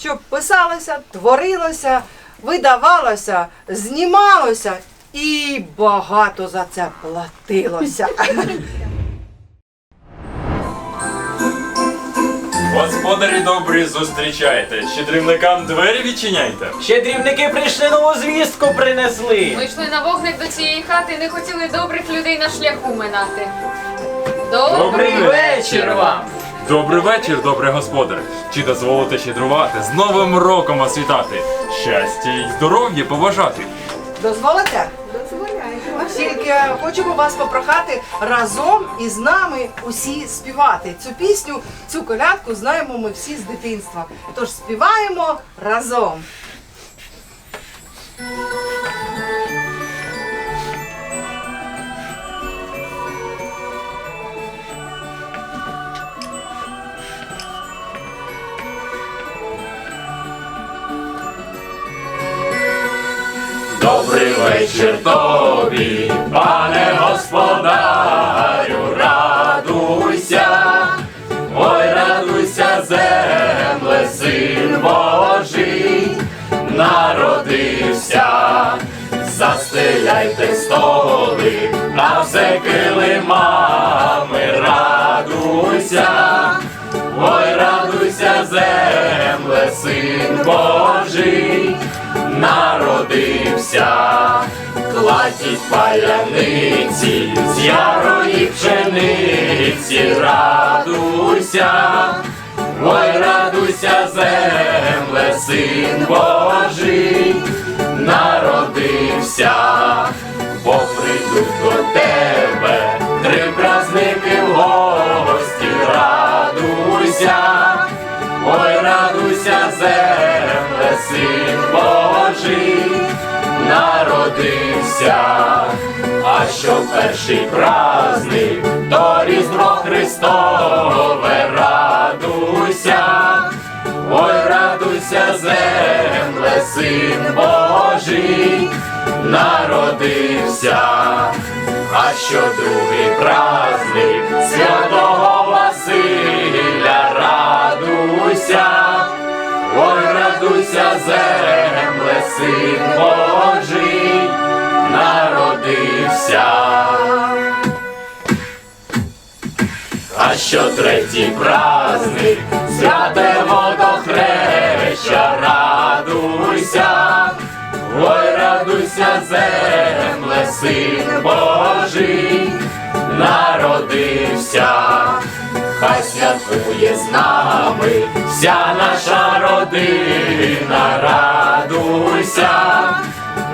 щоб писалося, творилося, видавалося, знімалося і багато за це платилося. Господарі добрі, зустрічайте. Щедрівникам двері відчиняйте. Щедрівники прийшли нову звістку принесли. Ми йшли на вогник до цієї хати і не хотіли добрих людей на шляху минати. Добрий Добрий вечір вам. Добрий вечір, добрий господар. Чи дозволите щедрувати? З Новим роком вас вітати. Щастя і здоров'я побажати. Дозволите? Тільки хочемо вас попрохати разом із нами усі співати. Цю пісню, цю колядку знаємо ми всі з дитинства. Тож співаємо разом. Вечір тобі, пане господарю, радуйся, ой, радуйся, земле, син Божий, народився, застеляйте столи, на все килимами, радуйся, ой, радуйся, земле, син Божий народився, кладіть паляниці з ярої пшениці, радуйся, ой, радуйся, земле, син Божий, що перший праздник, то Різдво Христове, радуйся, ой, радуйся, земле, син Божий, народився, а що другий праздник? Святого Василя, радуйся, ой, радуйся, земле, син Божий, народився. А що третій праздник, святе водохреща, радуйся, ой, радуйся, земле, син Божий, народився, хай святкує з нами вся наша родина, радуйся,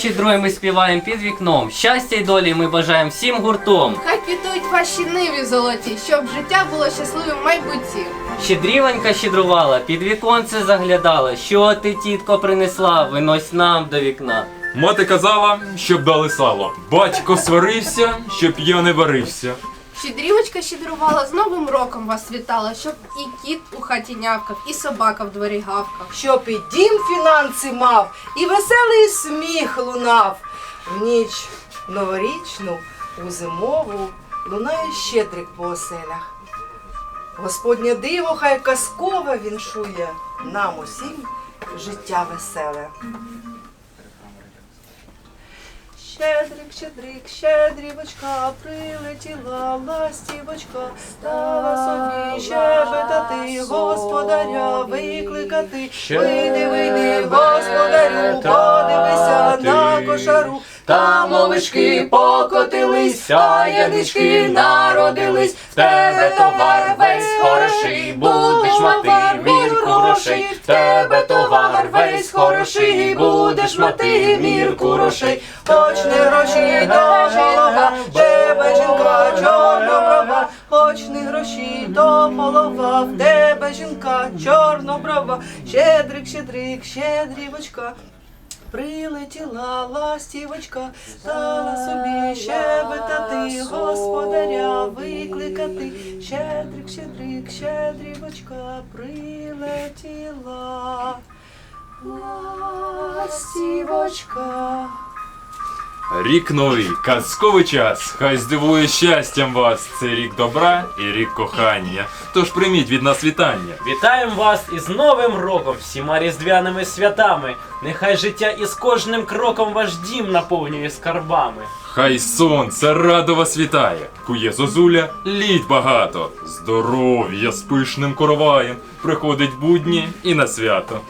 Ми щедруємо і співаємо під вікном. Щастя й долі ми бажаємо всім гуртом. Хай квітують ваші ниві золоті, щоб життя було щасливим в майбутті. Щедрівонька щедрувала, під віконце заглядала. Що ти, тітко, принесла? Винось нам до вікна. Мати казала, щоб дали сало. Батько сварився, щоб я не варився. Щедрівочка щедрувала, з Новим роком вас вітала, щоб і кіт у хаті нявкав, і собака в дворі гавкав. Щоб і дім фінанси мав, і веселий сміх лунав. В ніч новорічну, у зимову лунає щедрик по оселях. Господнє диво хай казкове віншує нам усім життя веселе. Щедрик, щедрик, щедрівочка, прилетіла ластівочка, стала собі щебетати, господаря викликати. Вийди, вийди, господарю, подивися на кошару. Там овечки покотились, а янички народились. В тебе товар весь хороший, будеш мати мірку грошей. В тебе товар весь хороший, будеш мати мірку грошей. Точне гроші до голова, тебе жінка чорноброва, очні гроші, то полова в тебе жінка, чорноброва, щедрик, щедрик, щедрівочка. Прилетіла ластівочка, стала собі щебетати, господаря викликати. Щедрик, щедрик, щедрівочка, прилетіла ластівочка. Рік новий, казковий час. Хай здивує щастям вас. Це рік добра і рік кохання. Тож прийміть від нас вітання. Вітаємо вас із Новим роком, всіма різдвяними святами. Нехай життя із кожним кроком ваш дім наповнює скарбами. Хай сонце радо вас вітає. Кує зозуля, літь багато. Здоров'я з пишним короваєм. Приходить будні і на свято.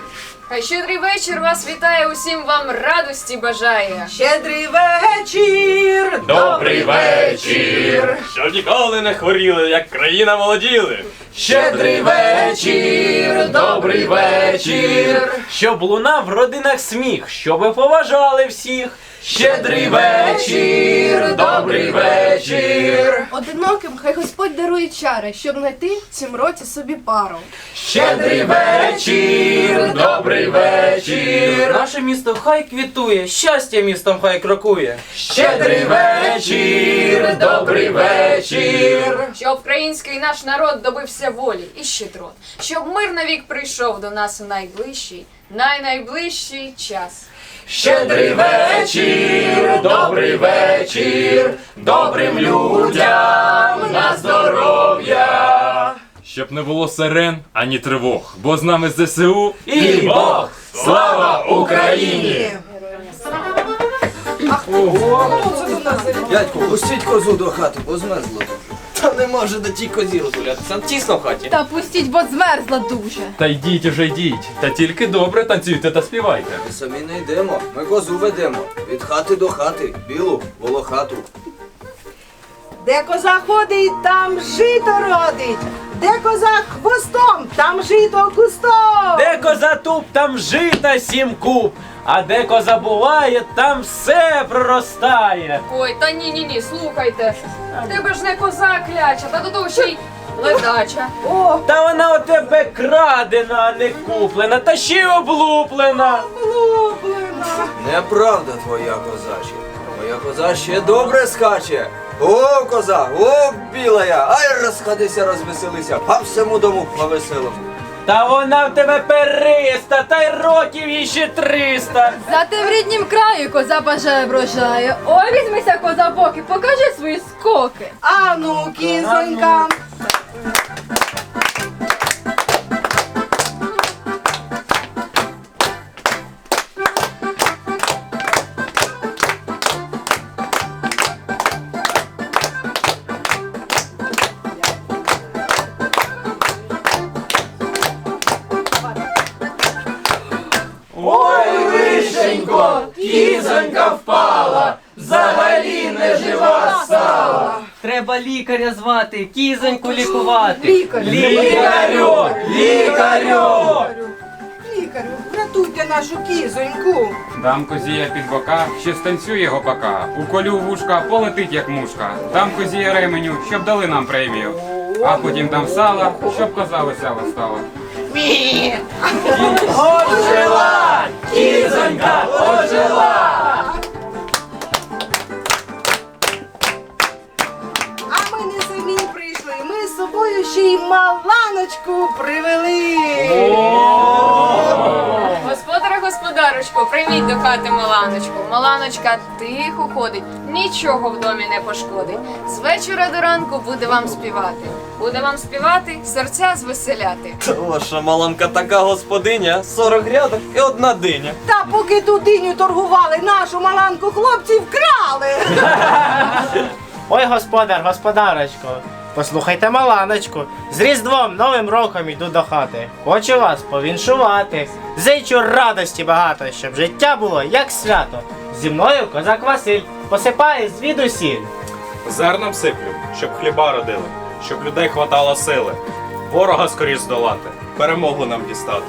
Хай щедрий вечір вас вітає, усім вам радості бажає. Щедрий вечір! Добрий вечір! Щоб ніколи не хворіли, як країна молоділи. Щедрий вечір! Добрий вечір! Щоб лунав в родинах сміх, щоби поважали всіх. Щедрий вечір! Добрий вечір! Одиноким хай Господь дарує чари, щоб знайти в цім році собі пару. Щедрий вечір! Добрий вечір! Наше місто хай квітує, щастя містом хай крокує. Щедрий вечір! Добрий вечір! Щоб український наш народ добився волі і щедрот. Щоб мир навік прийшов до нас у найближчий, най-найближчий час. Щедрий вечір! Добрий вечір! Добрим людям на здоров'я! Щоб не було сирен ані тривог, бо з нами ЗСУ І Бог! Слава Україні! Дядьку, пустіть козу до хати, бо змерзло дуже. Та не може до тій козі розгулятися, тісно в хаті. Та пустіть, бо змерзла дуже. Та йдіть уже йдіть, та тільки добре танцюйте та співайте. Ми самі не йдемо, ми козу ведемо. Від хати до хати, білу, волохату. Де коза ходить, там жито родить. Де коза хвостом, там жито кустом. Де коза туп, там жита сім куб. А де коза буває, там все проростає. Ой, та ні, ні, ні, слухайте. В тебе ж не коза кляча, та до того ще й ледача. О, Та вона у тебе крадена, а не куплена, та ще й облуплена. луплена. Неправда твоя козаче. Моя коза ще добре скаче. О, коза, о, білая, ай розходися, розвеселися, по всьому дому по веселому. Та вона в тебе периста, та й років їй ще триста. Зате в ріднім краю коза бажає врожає. Ой, візьмися коза боки, покажи свої скоки. А ну, кізонька. Вишенько, кізонька впала, взагалі не жива стала. Треба лікаря звати, кізоньку лікувати. Лікар. Лікарю, лікарю. Лікарю, врятуйте нашу кізоньку. Дам козія під бока, ще станцює гопака. Уколю вушка, полетить як мушка. Дам козія ременю, щоб дали нам премію. А потім дам сала, щоб коза весела стала. Ожила, кізонька, ожила. А ми не самі прийшли. Ми з собою ще й маланочку привели. Господарочко, прийміть до хати Маланочку. Маланочка тихо ходить, нічого в домі не пошкодить. З вечора до ранку буде вам співати. Буде вам співати, серця звеселяти. Ваша маланка така господиня, 40 грядок і одна диня. Та поки ту диню торгували, нашу маланку хлопці вкрали. Ой, господар, господарочко, послухайте маланочку. З Різдвом Новим роком йду до хати. Хочу вас повіншувати. Зичу радості багато, щоб життя було як свято. Зі мною козак Василь посипає звідусіль. Зерном сиплю, щоб хліба родили, щоб людей хватало сили. Ворога скоріш здолати, перемогу нам дістати.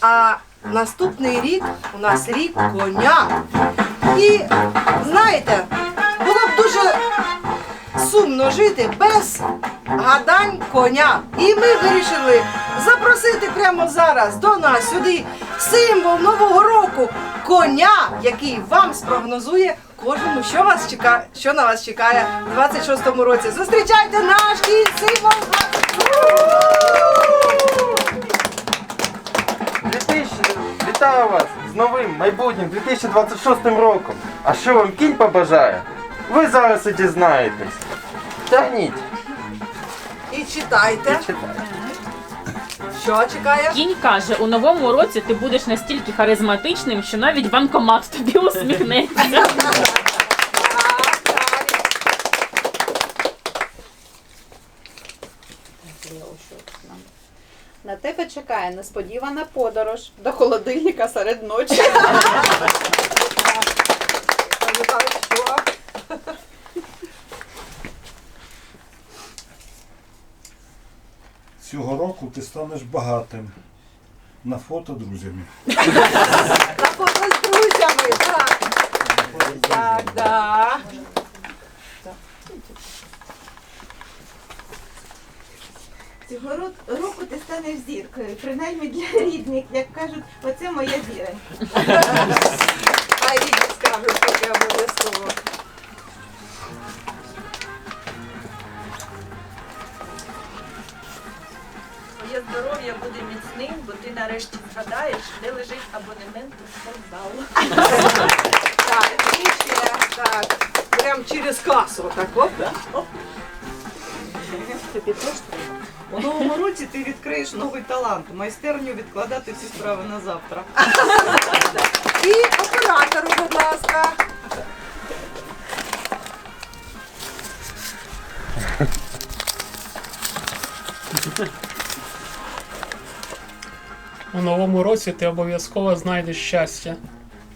А наступний рік у нас рік коня. І сумно жити без гадань коня. І ми вирішили запросити прямо зараз до нас сюди символ Нового року коня, який вам спрогнозує кожному, що вас чекає, що на вас чекає в 26-му році. Зустрічайте наш кінь символ. вітаю вас з новим майбутнім 2026 роком. А що вам кінь побажає? Ви зараз і дізнаєтесь. Тягніть. І читайте. Що чекає? Кінь каже, у новому році ти будеш настільки харизматичним, що навіть банкомат тобі усміхнеться. На тебе чекає несподівана подорож до холодильника серед ночі. Цього року ти станеш багатим. На фото друзями. На фото з друзями, так. Так, да. Цього ро- року ти станеш зіркою, принаймні для рідних, як кажуть, оце моя зіра. А рідні скажуть, таке обов'язково. Здоров'я буде міцним, бо ти нарешті згадаєш, де лежить абонемент у спортзал. Так, і ще, так. Прям через касу, так, оп. Тобі теж У новому році ти відкриєш новий талант, майстерню відкладати всі справи на завтра. І оператору, будь ласка. У новому році ти обов'язково знайдеш щастя.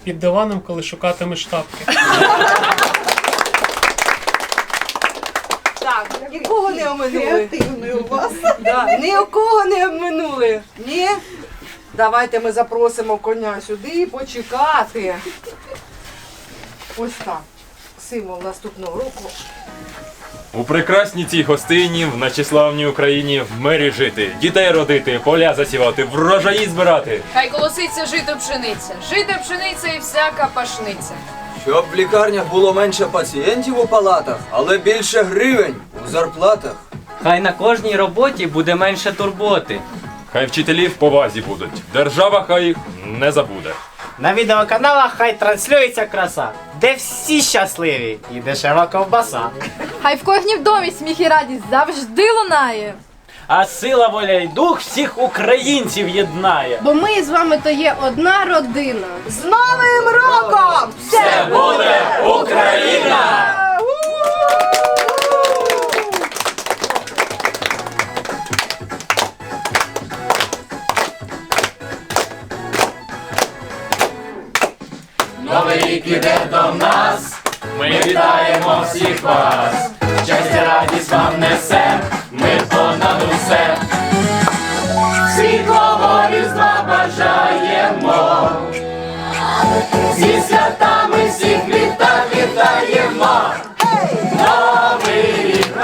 Під диваном, коли шукатимеш тапки. Так, нікого не оминули. Креативний у вас. Да, ні у кого не обминули. Ні? Давайте ми запросимо коня сюди почекати. Ось так. Символ наступного року. У прекрасній цій гостині, в нашій славній Україні, в мирі жити, дітей родити, поля засівати, врожаї збирати. Хай колоситься жито пшениця, жито пшениця і всяка пашниця. Щоб в лікарнях було менше пацієнтів у палатах, але більше гривень у зарплатах. Хай на кожній роботі буде менше турботи. Хай вчителі в повазі будуть. Держава хай не забуде. На відеоканалах хай транслюється краса, де всі щасливі і дешева ковбаса. Хай в кожній в домі сміх і радість завжди лунає. А сила воля й дух всіх українців єднає. Бо ми з вами то є одна родина. З Новим роком! Все буде Україна! Новий рік іде до нас, ми вітаємо всіх вас. Щастя, радість вам несе, ми понад усе. Світлого різдва бажаємо. Зі святами всіх літа вітаємо. Новий рік,